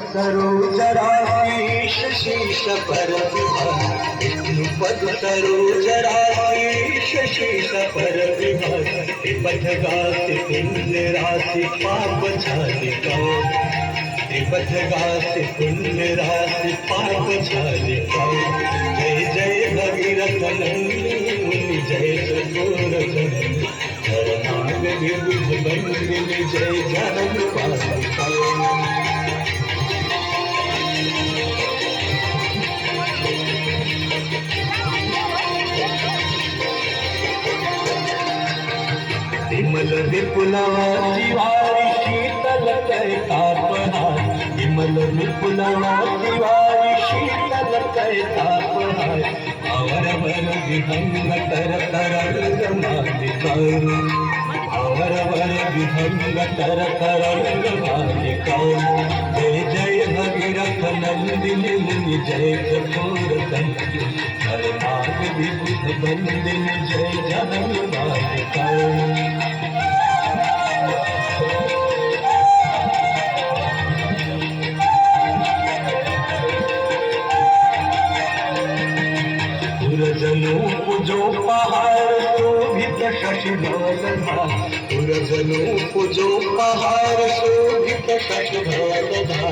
सरोजराशीष शीश पर विभाग विष्णु पद सरोजराशीष शीश पर राशि पाप छालिका त्रिपथगात पुण्य राशि पाप छालिका जय जय भगीरथ नंदिनी, जय चकोर जय जानन पालिका विमल विपुलवाची वारी शीतल कै तापहा विमल विपुलवाची वारी शीतल कै तापहा आवरवर विहंग तर तरंग मालिका आवरवर विहंग तर तरंग मालिका जय जय भगीरथ नंदिनी मुनि जय चकोर कंदी हरनाग विबुध बंदिनी जय जनन मालिका पुरजनो पूजो पहाड़ शोभित शशिधरधा पुरजनो पूजो पहाड़ शोभित शशिधरधा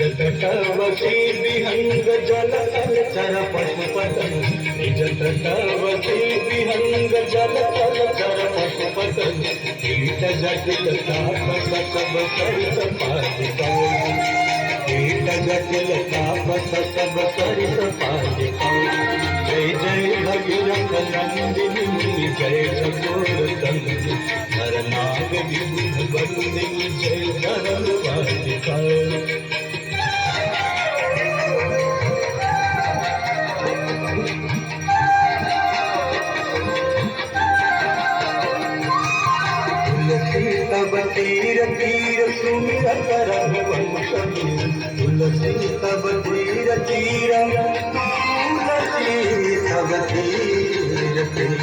तटवती विहंग जल चर पशुपतन निज तटवती विहंग जल चल चर पशुपतन कीट जटिल ताप सब सरित सब सरित पालिका जय जय भगीरथ नंदिनी, जय चकोर कंदी हरनाग विबुध बंदिनी, जय चरण पालिका ತೀರ ಸುಮಿರ ಕರವಂಶಿ ತುಳಸಿ ತವ ತೀರ ತೀರ ತುಳಸಿ ತವ ತೀರ